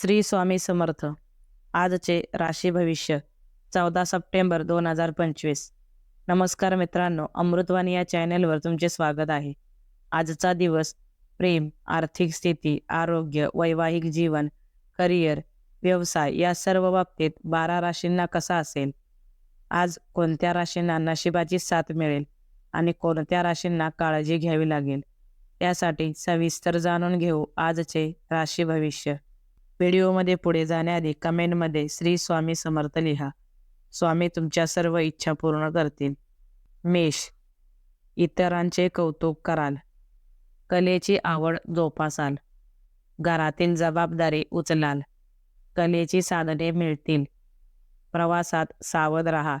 श्री स्वामी समर्थ. आजचे राशी भविष्य चौदा सप्टेंबर दोन हजार पंचवीस. नमस्कार मित्रांनो अमृतवाणी या चॅनेलवर तुमचे स्वागत आहे. आजचा दिवस प्रेम आर्थिक स्थिती आरोग्य वैवाहिक जीवन करिअर व्यवसाय या सर्व बाबतीत बारा राशींना कसा असेल? आज कोणत्या राशींना नशिबाची साथ मिळेल आणि कोणत्या राशींना काळजी घ्यावी लागेल? त्यासाठी सविस्तर जाणून घेऊ आजचे राशी भविष्य. व्हिडिओमध्ये पुढे जाण्याआधी कमेंटमध्ये श्री स्वामी समर्थ लिहा. स्वामी तुमच्या सर्व इच्छा पूर्ण करतील. मेष. इतरांचे कौतुक कराल. कलेची आवड जोपासाल. घरातील जबाबदारी उचलाल. कलेची साधने मिळतील. प्रवासात सावध राहा.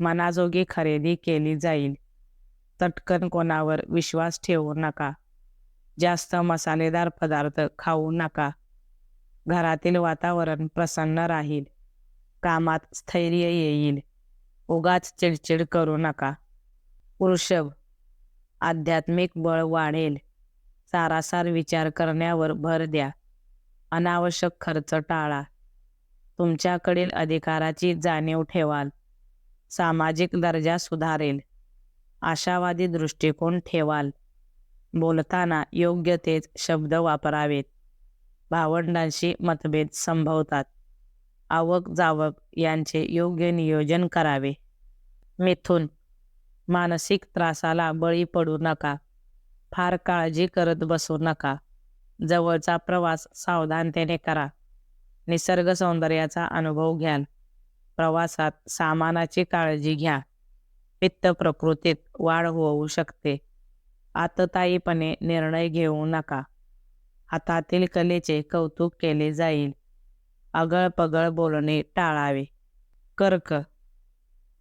मनाजोगी खरेदी केली जाईल. तटकन कोणावर विश्वास ठेवू नका. जास्त मसालेदार पदार्थ खाऊ नका. घरातील वातावरण प्रसन्न राहील. कामात स्थैर्य येईल. उगाच चिडचिड करू नका. वृषभ आध्यात्मिक बळ वाढेल. सारासार विचार करण्यावर भर द्या. अनावश्यक खर्च टाळा. तुमच्याकडील अधिकाराची जाणीव ठेवाल. सामाजिक दर्जा सुधारेल. आशावादी दृष्टिकोन ठेवाल. बोलताना योग्य तेच शब्द वापरावेत. भावंडांशी मतभेद संभवतात. आवक जावक यांचे योग्य नियोजन करावे. मिथून मानसिक त्रासाला बळी पडू नका. फार काळजी करत बसू नका. जवळचा प्रवास सावधानतेने करा. निसर्ग सौंदर्याचा अनुभव घ्याल. प्रवासात सामानाची काळजी घ्या. पित्त प्रकृतीत वाढ होऊ शकते. आततायीपणे निर्णय घेऊ नका. हातातील कलेचे कौतुक केले जाईल. अगळपगळ बोलणे टाळावे. कर्क.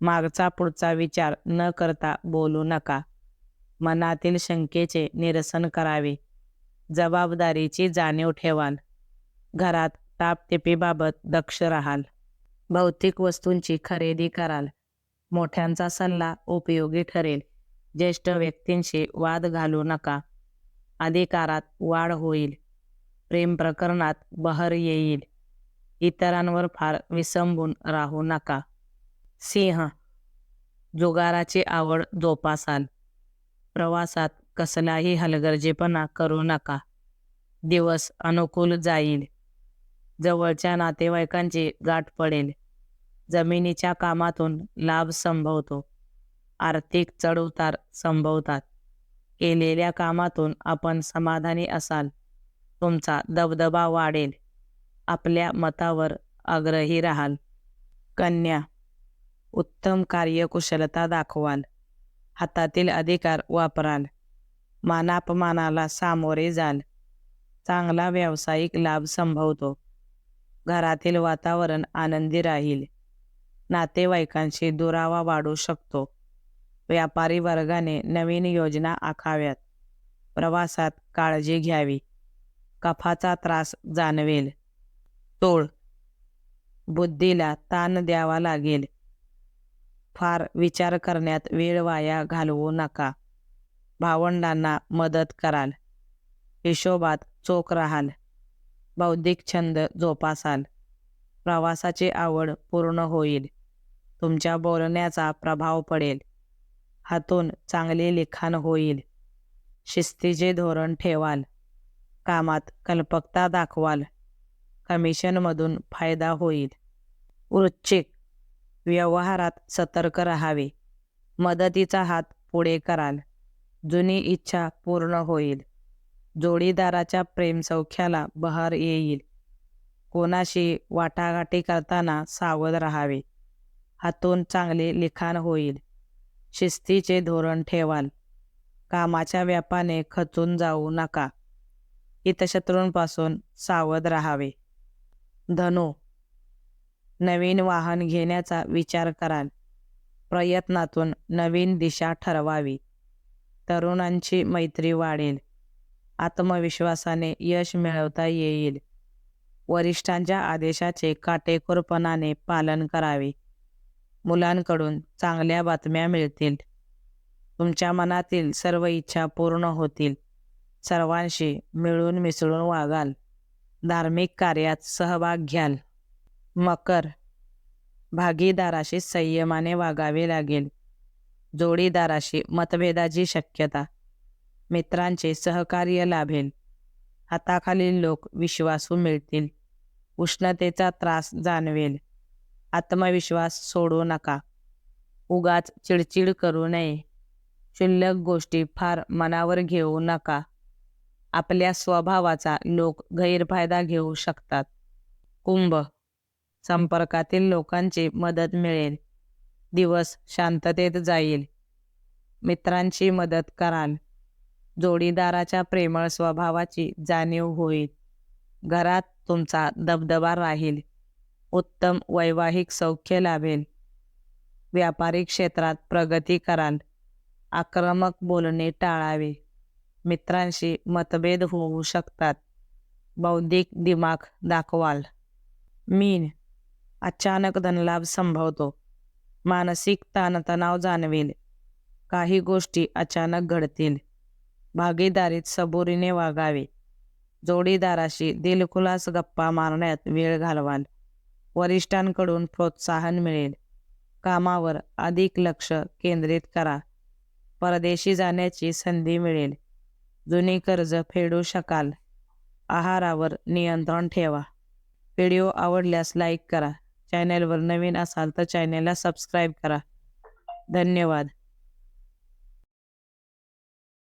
मागचा पुढचा विचार न करता बोलू नका. मनातील शंकेचे निरसन करावे. जबाबदारीची जाणीव ठेवाल. घरात टापटिपीबाबत दक्ष राहाल. भौतिक वस्तूंची खरेदी कराल. मोठ्यांचा सल्ला उपयोगी ठरेल. ज्येष्ठ व्यक्तींशी वाद घालू नका. अधिकारात वाढ होईल. प्रेम प्रकरणात बहर येईल. इतरांवर फार विसंबून राहू नका. सिंह जुगाराची आवड जोपासाल. प्रवासात कसलाही हलगर्जेपणा करू नका. दिवस अनुकूल जाईल. जवळच्या नातेवाईकांची गाठ पडेल. जमिनीच्या कामातून लाभ संभवतो. आर्थिक चढउतार संभवतात. केलेल्या कामातून आपण समाधानी असाल. तुमचा दबदबा वाढेल. आपल्या मतावर आग्रही राहाल. कन्या उत्तम कार्यकुशलता दाखवाल. हातातील अधिकार वापराल. मानापमानाला सामोरे जाल. चांगला व्यावसायिक लाभ संभवतो. घरातील वातावरण आनंदी राहील. नातेवाईकांशी दुरावा वाढू शकतो. व्यापारी वर्गाने नवीन योजना आखाव्यात. प्रवासात काळजी घ्यावी. कफाचा त्रास जाणवेल. तोळ बुद्धीला ताण द्यावा लागेल. फार विचार करण्यात वेळ वाया घालवू नका. भावंडांना मदत कराल. हिशोबात चोख राहाल. बौद्धिक छंद जोपासाल. प्रवासाची आवड पूर्ण होईल. तुमच्या बोलण्याचा प्रभाव पडेल. हातून चांगले लिखाण होईल. शिस्तीचे धोरण ठेवाल. कामात कल्पकता दाखवाल. कमिशनमधून फायदा होईल. वृश्चिक व्यवहारात सतर्क राहावे. मदतीचा हात पुढे कराल. जुनी इच्छा पूर्ण होईल. जोडीदाराच्या प्रेमसौख्याला बहार येईल. कोणाशी वाटाघाटी करताना सावध राहावे. हातून चांगले लिखाण होईल. शिस्तीचे धोरण ठेवाल. कामाच्या व्यापाने खचून जाऊ नका. हितशत्रूंपासून सावध राहावे. धनु नवीन वाहन घेण्याचा विचार कराल. प्रयत्नातून नवीन दिशा ठरवावी. तरुणांची मैत्री वाढेल. आत्मविश्वासाने यश मिळवता येईल. वरिष्ठांच्या आदेशाचे काटेकोरपणाने पालन करावे. मुलांकडून चांगल्या बातम्या मिळतील. तुमच्या मनातील सर्व इच्छा पूर्ण होतील. सर्वांशी मिळून मिसळून वागाल. धार्मिक कार्यात सहभाग घ्याल. मकर भागीदाराशी संयमाने वागावे लागेल. जोडीदाराशी मतभेदाची शक्यता. मित्रांचे सहकार्य लाभेल. हाताखालील लोक विश्वासू मिळतील. उष्णतेचा त्रास जाणवेल. आत्मविश्वास सोडू नका. उगाच चिडचिड करू नये. क्षुल्लक गोष्टी फार मनावर घेऊ नका. आपल्या स्वभावाचा लोक गैरफायदा घेऊ शकतात. कुंभ. संपर्कातील लोकांची मदत मिळेल. दिवस शांततेत जाईल. मित्रांची मदत कराल. जोडीदाराच्या प्रेमळ स्वभावाची जाणीव होईल. घरात तुमचा दबदबा राहील. उत्तम वैवाहिक सौख्य लाभेल. व्यापारी क्षेत्रात प्रगती कराल. आक्रमक बोलणे टाळावे. मित्रांशी मतभेद होऊ शकतात. बौद्धिक दिमाग दाखवाल. मीन. अचानक धनलाभ संभवतो. मानसिक ताणतणाव जाणवेल. काही गोष्टी अचानक घडतील. भागीदारीत सबुरीने वागावे. जोडीदाराशी दिलखुलास गप्पा मारण्यात वेळ घालवाल. वरिष्ठांकडून प्रोत्साहन मिळेल. कामावर अधिक लक्ष केंद्रित करा. परदेशी जाण्याची संधी मिळेल. जुनी कर्ज फेडू शकाल. आहारावर नियंत्रण ठेवा. व्हिडिओ आवडल्यास लाईक करा. चॅनेलवर नवीन असाल तर चॅनेलला सबस्क्राईब करा. धन्यवाद.